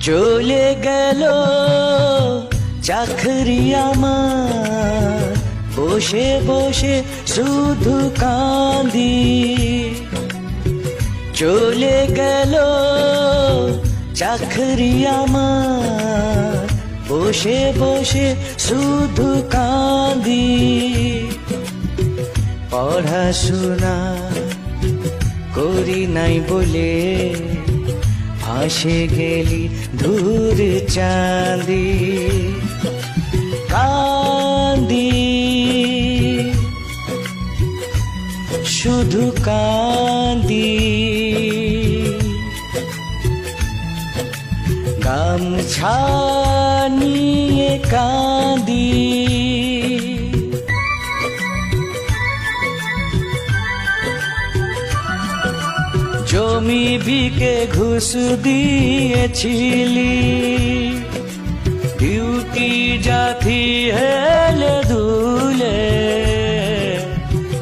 চলে গেল চাকরি আমার। বসে বসে শুধু কাঁদি। চলে গেল চাকরি আমার। বসে বসে শুধু কাঁদি। পড়াশোনা করি নাই বলে ভাসে গেলি দূর চাঁদি কান্দি শুধু কান্দি গামছা নিয়ে কাঁদি। জমি বিকে ঘুষ দিয়েছিলি। ডিউটি জাতি হেলে দুলে,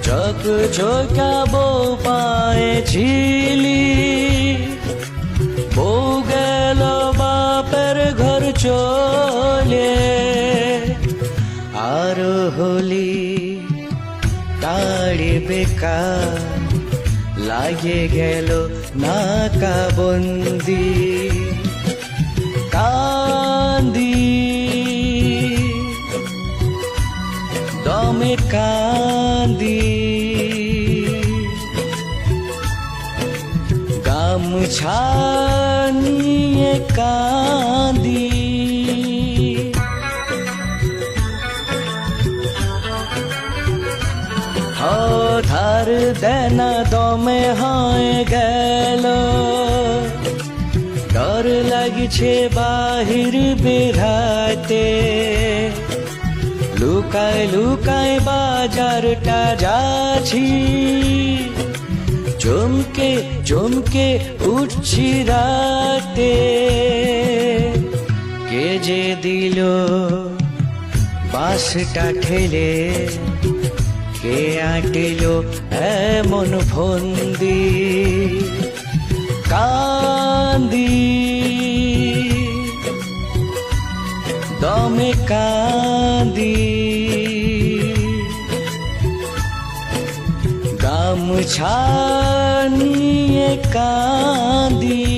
চক চকাবো পায়েছিলি। বউ গেল বাপের ঘর চলে, আর হলি তাড়ে বেকার লাগে গেল নাকাবন্দি কান্দি। দমে কান্দি। গামছা নিয়ে কান্দি। ধার দেনা দমে হয়ে গেল ডর লাগছে বাহির বেরাতে লুকায় লুকায় বাজারটা যাচ্ছি চমকে চমকে উঠছি রাতে কে যে দিল বাসটা ঠেলে কে আটিল এমন ফন্দি? কান্দি। দমে কান্দি। গামছা নিয়ে কান্দি।